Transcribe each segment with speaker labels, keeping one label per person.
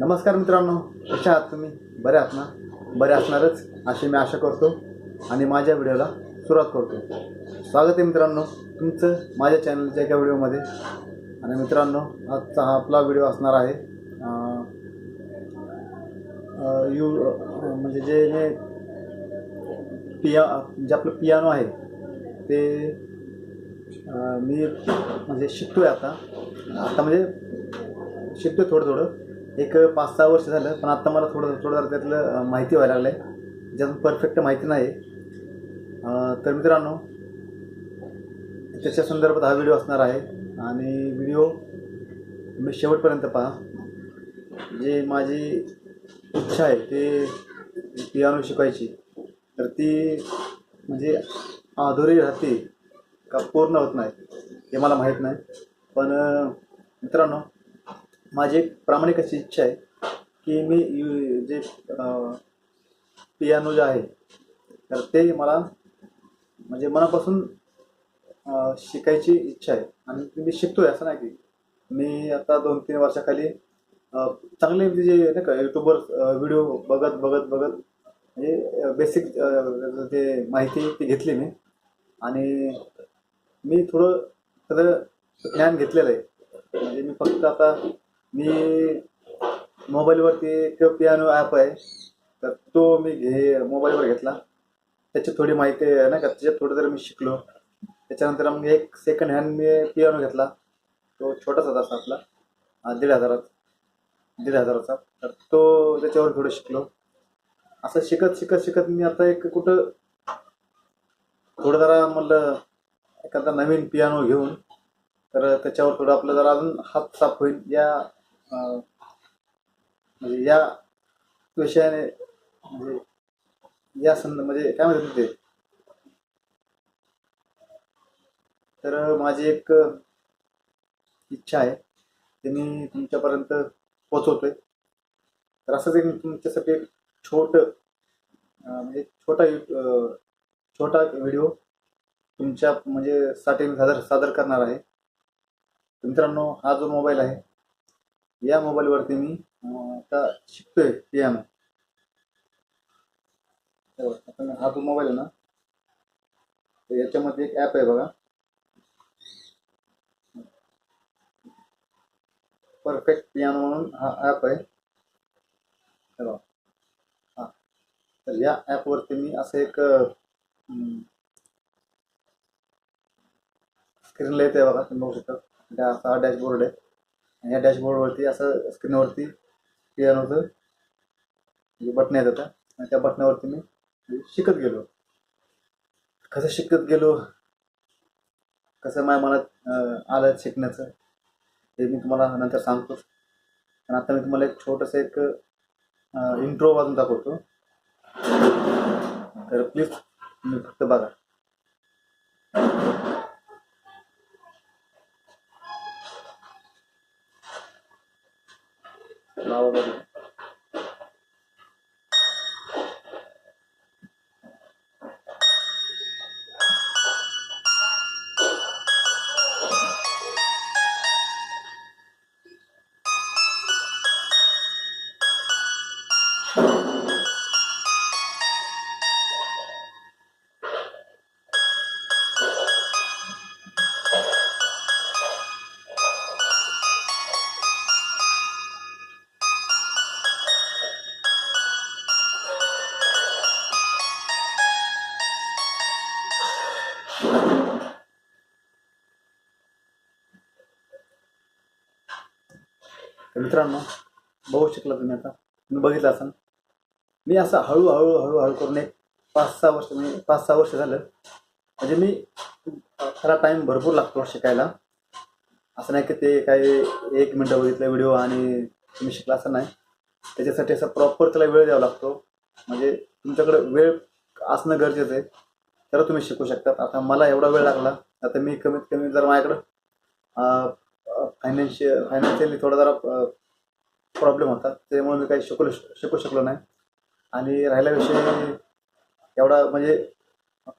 Speaker 1: नमस्कार मित्रांनो कशा आहात तुम्ही? बरे आहात ना? बरे असणारच अशी मी आशा करतो आणि माझ्या व्हिडिओला सुरुवात करतो. स्वागत आहे मित्रांनो तुमचं माझ्या चॅनलच्या एका व्हिडिओमध्ये. आणि मित्रांनो आजचा हा आपला व्हिडिओ असणार आहे यू म्हणजे जे मी पिया जे आपलं पियानो आहे ते मी म्हणजे शिकतो आहे आता. आता म्हणजे शिकतो थोडं थोडं. एक पाच सहा वर्ष झालं पण आत्ता मला थोडं थोडं त्यातलं माहिती व्हायला लागलं आहे ज्यातून परफेक्ट माहिती नाही. तर मित्रांनो त्याच्या संदर्भात हा व्हिडिओ असणार आहे. आणि व्हिडिओ तुम्ही शेवटपर्यंत पहा. जे माझी इच्छा आहे ते पियानो शिकायची तर ती म्हणजे अधुरी राहते का पूर्ण होत नाही हे मला माहीत नाही. पण मित्रांनो माझी एक प्रामाणिक अशी इच्छा आहे की मी यू जे पियानो जे आहे तर ते मला म्हणजे मनापासून शिकायची इच्छा आहे. आणि ते मी शिकतोय असं नाही की मी आता दोन तीन वर्षाखाली चांगले जे नाही का यूट्यूबवर व्हिडिओ बघत बघत बघत म्हणजे बेसिक जे माहिती ती घेतली मी. आणि मी थोडं सगळं ज्ञान घेतलेलं आहे. म्हणजे मी फक्त आता मी मोबाईलवरती एक पियानो ॲप आहे. तर तो मी घे मोबाईलवर घेतला. त्याची थोडी माहिती आहे नाही का? त्याच्यात थोडं तरी मी शिकलो त्याच्यानंतर मग एक सेकंड हँड मी पियानो घेतला. तो छोटासा होता आपला दीड हजारात दीड हजाराचा. तर तो त्याच्यावर थोडं शिकलो. असं शिकत शिकत शिकत मी आता एक कुठं थोडं जरा म्हणलं एखादा नवीन पियानो घेऊन तर त्याच्यावर थोडं आपलं जरा अजून हात साफ होईल या म्हणजे या विषयाने म्हणजे या संद म्हणजे काय म्हणतात ते? तर माझी एक इच्छा आहे ते मी तुमच्यापर्यंत पोचवतोय तर असंच एक तुमच्यासाठी एक छोट म्हणजे छोटा छोटा व्हिडिओ तुमच्या म्हणजे साठी मी सादर सादर करणार आहे. मित्रांनो हा जो मोबाईल आहे या मोबाईलवरती मी आता शिकतोय पियानो आता हा जो मोबाईल आहे ना तर याच्यामध्ये एक ॲप आहे बघा. परफेक्ट पियानो म्हणून हा ॲप आहे. बघा. हा. तर या ॲपवरती मी असं एक स्क्रीनला येते बघा तुम्ही बघू शकता. असा हा डॅशबोर्ड आहे. आणि या डॅशबोर्डवरती असं स्क्रीनवरती पियानोचं बटन येत होतं आणि त्या बटनावरती मी शिकत गेलो. कसं शिकत गेलो? कसं माझ्या मनात आलं शिकण्याचं? हे मी तुम्हाला नंतर सांगतो. पण आता मी तुम्हाला एक छोटंसं एक इंट्रो वाजून दाखवतो. तर प्लीज तुम्ही फक्त बघा. налог तर मित्रांनो बघू शकला तुम्ही आता. तुम्ही बघितलं असाल. मी असं हळूहळू हळूहळू करून एक पाच सहा वर्ष म्हणजे पाच सहा वर्ष झालं. म्हणजे मी खरा टाईम भरपूर लागतो शिकायला. असं नाही की ते काही एक मिनटं बघितलं व्हिडिओ आणि तुम्ही शिकला असं नाही. त्याच्यासाठी असं प्रॉपर त्याला वेळ द्यावा लागतो. म्हणजे तुमच्याकडे वेळ असणं गरजेचं आहे. तर तुम्ही शिकू शकतात आता मला एवढा वेळ लागला. आता मी कमीत कमी जर माझ्याकडं फायनान्शियल फायनान्शियली थोडा जरा प्रॉब्लेम होता त्यामुळे मी काही शिकू शिकू शकलो नाही. आणि राहिला विषय एवढा म्हणजे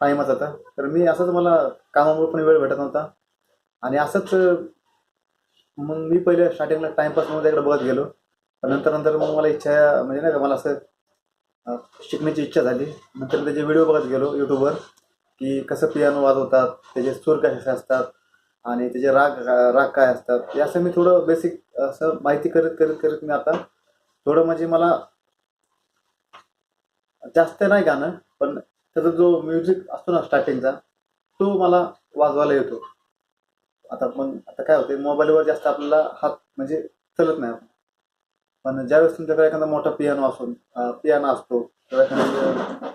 Speaker 1: टाईमच होता. तर मी असंच मला कामामुळे पण वेळ भेटत नव्हता. आणि असंच मग मी पहिले स्टार्टिंगला टाईमपास म्हणून त्याकडे बघत गेलो. पण नंतर नंतर मग मला इच्छा म्हणजे नाही का मला असं शिकण्याची इच्छा झाली. नंतर त्याचे व्हिडिओ बघत गेलो यूट्यूबवर की कसं पियानो वाजवतात त्याचे सूर कसे असतात आणि त्याचे राग राग काय असतात हे असं मी थोडं बेसिक असं माहिती करत करत करत मी आता थोडं म्हणजे मला जास्त नाही गाणं पण त्याचा जो म्युझिक असतो ना स्टार्टिंगचा तो मला वाजवायला येतो. आता पण आता काय होते मोबाईलवर जास्त आपल्याला हात म्हणजे चलत नाही पण ज्यावेळेस तुमच्याकडे एखादा मोठा पियानो असून पियानो असतो किंवा एखादी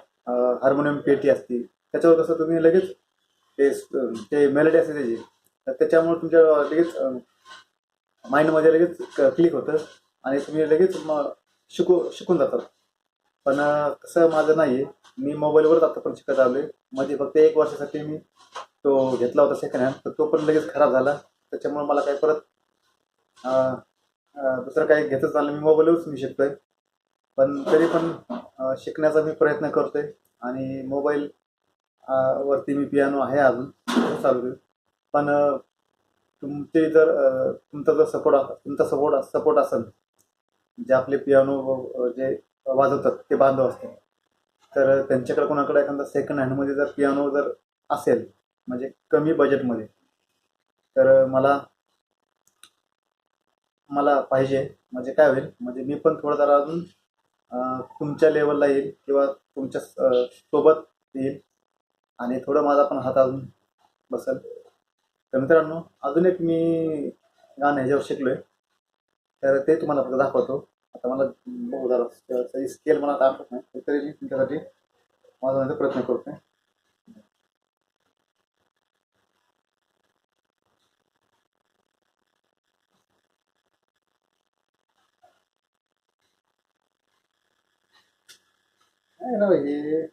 Speaker 1: हार्मोनियम पेटी असते त्याच्यावर कसं तुम्ही लगेच ते ते मेलडी असते त्याची तर त्याच्यामुळे तुमच्या लगेच माइंडमध्ये लगेच क्लिक होतं आणि तुम्ही लगेच मग शिकू शिकून जातात. पण कसं तसं माझं नाही आहे मी मोबाईलवरच आतापर्यंत शिकत आलो आहे मध्ये फक्त एक वर्षासाठी मी तो घेतला होता सेकंड हँड तर तो पण लगेच खराब झाला. त्याच्यामुळे मला काही परत दुसरं काही घेतच आलं मी मोबाईलवरच मी शिकतोय. पण तरी पण शिकण्याचा मी प्रयत्न करतोय. आणि मोबाईल वरती मी पियानो आहे अजून. चालू आहे. पण तुमचे जर तुमचा जर सपोर्ट तुमचा सपोर्ट सपोर्ट असेल जे आपले पियानो जे वाजवतात ते बांधव असतात तर त्यांच्याकडे कोणाकडे एखादा सेकंड हँडमध्ये जर पियानो जर असेल म्हणजे कमी बजेटमध्ये तर मला मला पाहिजे म्हणजे काय होईल म्हणजे मी पण थोडं जरा अजून तुमच्या लेवलला येईल किंवा तुमच्यासोबत येईल आणि थोडं माझा पण हात अजून बसेल. तर मित्रांनो अजून एक मी गाणं ह्याच्यावर शिकलोय तर ते तुम्हाला फक्त दाखवतो. आता मला बघू जरा त्याची स्केल मला दाखवत नाही तरी मी तुमच्यासाठी माझा माझा प्रयत्न करतोय. काय राव हे?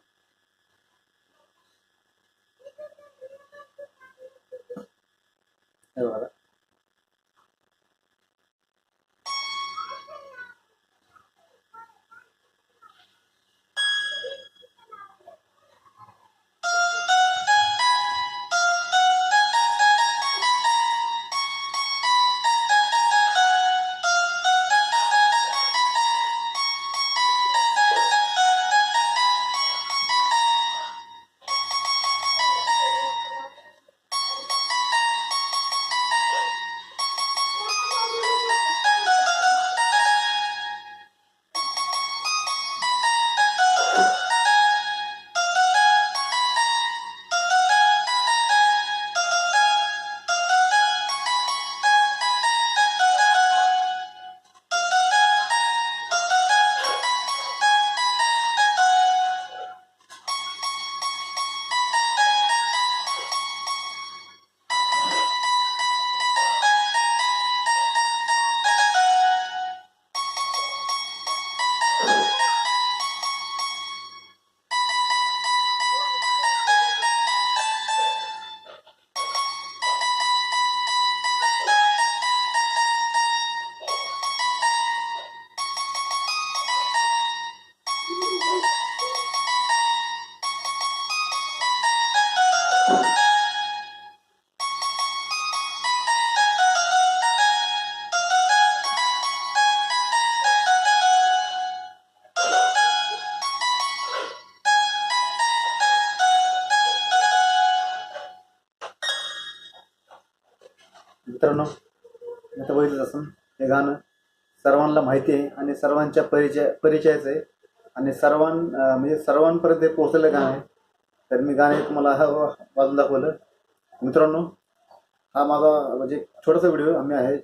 Speaker 1: गाणं सर्वांना माहिती आहे आणि सर्वांच्या परिचय परिचयाचं आहे. आणि सर्वां म्हणजे सर्वांपर्यंत पोहोचलेलं गाणं आहे. तर मी गाणं हे तुम्हाला हा वाजून दाखवलं. मित्रांनो हा माझा म्हणजे छोटासा व्हिडिओ आम्ही आहे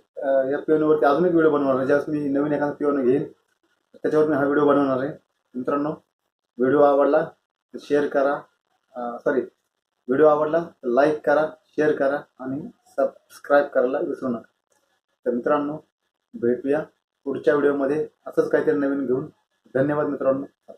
Speaker 1: या पिओनवरती अजून एक व्हिडिओ बनवणार आहे. ज्यावेळेस मी नवीन एखादा पिओनो घेईन त्याच्यावर मी हा व्हिडिओ बनवणार आहे. मित्रांनो व्हिडिओ आवडला तर शेअर करा. सॉरी व्हिडिओ आवडला तर लाईक करा शेअर करा आणि सबस्क्राईब करायला विसरू नका. तर मित्रांनो भेटूया पुढच्या व्हिडिओमध्ये. असंच काहीतरी नवीन घेऊन. धन्यवाद मित्रांनो.